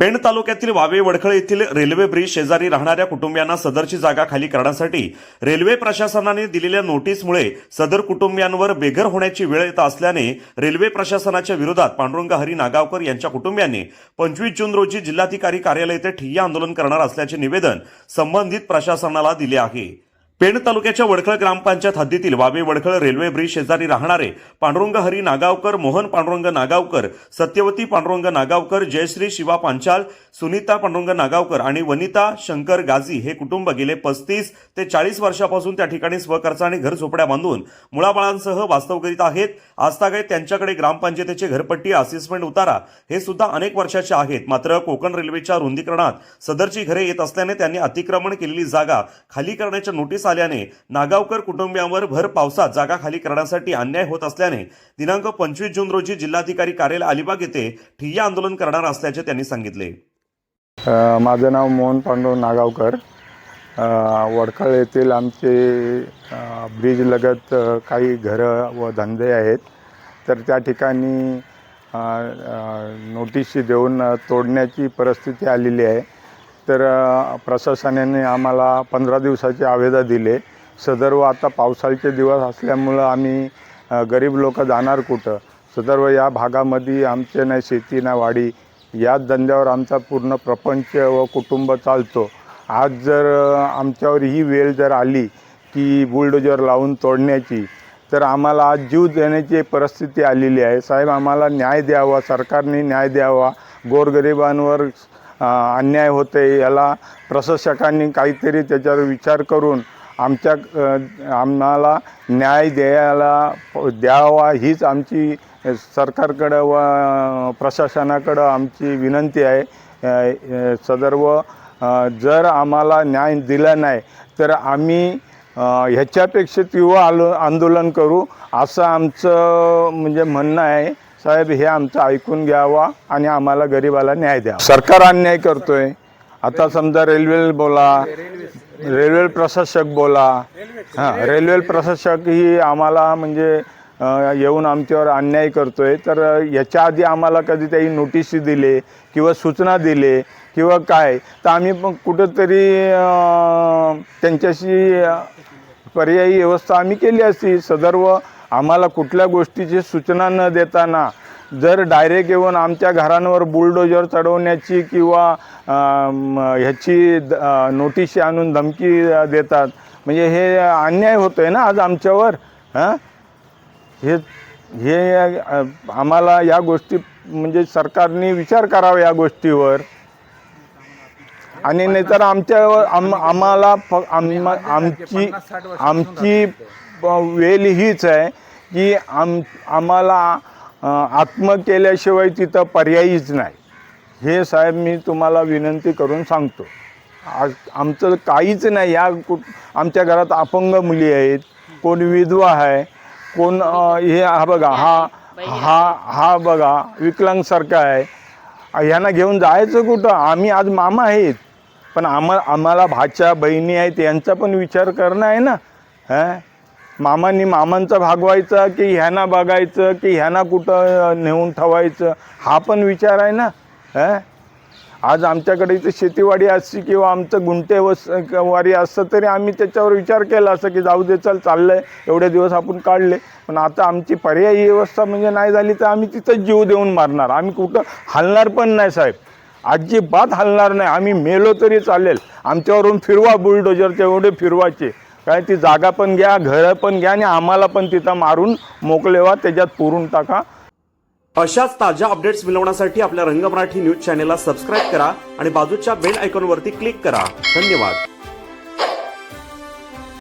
पेण तालुक्यातील वावे वडखळ येथील railway bridge शेजारी राहणाऱ्या कुटुंबियांना सदरची जागा खाली करण्यासाठी रेल्वे प्रशासनाने दिलेल्या नोटीसमुळे सदर कुटुंबियांवर बेघर होण्याची वेळ येत असल्याने रेल्वे प्रशासनाच्या विरोधात पांडुरंग हरी नागावकर यांच्या कुटुंबियांनी पंचवीस जून रोजी जिल्हाधिकारी कार्यालय येथे ठिय्या आंदोलन करणार असल्याचे निवेदन संबंधित प्रशासनाला दिले आहे. पेण तालुक्याच्या वडखळ ग्रामपंचायत हद्दीतील वावे वडखळ रेल्वे ब्रिज शेजारी राहणारे पांडुरंग हरी नागावकर मोहन पांडुरंग नागावकर सत्यवती पांडुरंग नागावकर जयश्री शिवा पांचाल सुनीता पांडुरंग नागावकर आणि वनिता शंकर गाझी हे कुटुंब गेले पस्तीस ते चाळीस वर्षापासून त्या ठिकाणी स्वखर्चाने घर झोपड्या बांधून मुळाबाळांसह वास्तव करीत आहेत. आजतागायत त्यांच्याकडे ग्रामपंचायतीचे घरपट्टी असेसमेंट उतारा हे सुद्धा अनेक वर्षाचे आहेत. मात्र कोकण रेल्वेच्या रुंदीकरणात सदरची घरे येत असल्याने त्यांनी अतिक्रमण केलेली जागा खाली करण्याच्या नोटीस आल्याने नागावकर कुटुंबियांवर भर पावसात जागा खाली करण्यासाठी अन्याय होत असल्याने दिनांक पंचवीस जून रोजी जिल्हाधिकारी कार्यालय अलिबाग येथे ठिय्या आंदोलन करणार असल्याचे त्यांनी सांगितले. माझं नाव मोहन पांडव नागावकर. वडखळ येथील आमचे अ, ब्रिजलगत काही घरं व धंदे आहेत. तर त्या ठिकाणी नोटीस नोटीशी देऊन तोडण्याची परिस्थिती आलेली आहे. तर प्रशासनाने आम्हाला पंधरा दिवसाचे आवेदन दिले. सदर्व आता पावसाळ्याचे दिवस असल्यामुळं आम्ही गरीब लोक जाणार कुठं? सदर्व या भागामध्ये आमचे नाही शेती ना वाडी. याच धंद्यावर आमचा पूर्ण प्रपंच व कुटुंब चालतो. आज जर आमच्यावर ही वेळ जर आली की बुलडोजर लावून तोडण्याची तर आम्हाला आज जीव देण्याची परिस्थिती आलेली आहे. साहेब आम्हाला न्याय द्यावा सरकारने न्याय द्यावा गोरगरिबांवर अन्याय होते याला प्रशासकांनी काहीतरी त्याच्यावर विचार करून आमच्या आम्हाला न्याय द्यायला द्यावा हीच आमची सरकारकडं व प्रशासनाकडं आमची विनंती आहे. सदर्व जर आम्हाला न्याय दिला नाही तर आम्ही ह्याच्यापेक्षा तीव्र आलो आंदोलन करू असं आमचं म्हणजे म्हणणं आहे. साहेब हे आमचं ऐकून घ्यावा आणि आम्हाला गरिबाला न्याय द्या सरकार अन्याय करतोय. आता समजा रेल्वे बोला रेल्वे प्रशासक बोला. हां रेल्वे प्रशासक ही आम्हाला म्हणजे येऊन आमच्यावर अन्याय करतोय. तर याच्या आधी आम्हाला कधी काही नोटीस दिले किंवा सूचना दिले किंवा काय तर आम्ही पण कुठंतरी त्यांच्याशी पर्यायी व्यवस्था आम्ही केली असती. सदर्व आम्हाला कुठल्या गोष्टीची सूचना न देताना जर डायरेक्ट येऊन आमच्या घरांवर बुलडोजर चढवण्याची किंवा ह्याची द- नोटीस आणून धमकी देतात म्हणजे हे अन्याय होतो आहे ना आज आमच्यावर? हां? हे हे आम्हाला या गोष्टी म्हणजे सरकारने विचार करावा या गोष्टीवर. आणि नाहीतर आमच्यावर आम आम्हाला फ आम आमची आमची वेल हीच आहे की आम आम्हाला आत्म केल्याशिवाय तिथं पर्यायीच नाही. हे साहेब मी तुम्हाला विनंती करून सांगतो. आज आमचं काहीच नाही. या कुठ आमच्या घरात अपंग मुली आहेत कोण विधवा आहे कोण हे हा बघा हा हा हा बघा विकलांगसारखा आहे. ह्यांना घेऊन जायचं कुठं? आम्ही आज मामा आहेत. पण आम्हा आम्हाला भाच्या बहिणी आहेत यांचा पण विचार करणं आहे ना. हां? मामांनी मामांचा भागवायचा की ह्यांना बघायचं की ह्यांना कुठं नेऊन ठेवायचं हा पण विचार आहे ना. हां? आज आमच्याकडे इथं शेतीवाडी असती किंवा आमचं गुंटे वस वारी असतं तरी आम्ही त्याच्यावर विचार केला असं की जाऊ दे चल चाललं आहे एवढे दिवस आपण काढले. पण आता आमची पर्यायी व्यवस्था म्हणजे नाही झाली तर आम्ही तिथं जीव देऊन मारणार. आम्ही कुठं हलणार पण नाही साहेब. अजिबात हलणार नाही. आम्ही मेलो तरी चालेल. आमच्यावरून फिरवा बुलडोजर तेवढे फिरवायचे. काय ती जागा पण घ्या घरं पण घ्या आणि आम्हाला पण तिथं मारून मोकलेवा त्याच्यात पुरून टाका. अशाच ताज्या अपडेट्स मिळवण्यासाठी आपल्या रंग मराठी न्यूज चॅनेलला सबस्क्राईब करा आणि बाजूच्या बेल आयकॉनवरती क्लिक करा. धन्यवाद.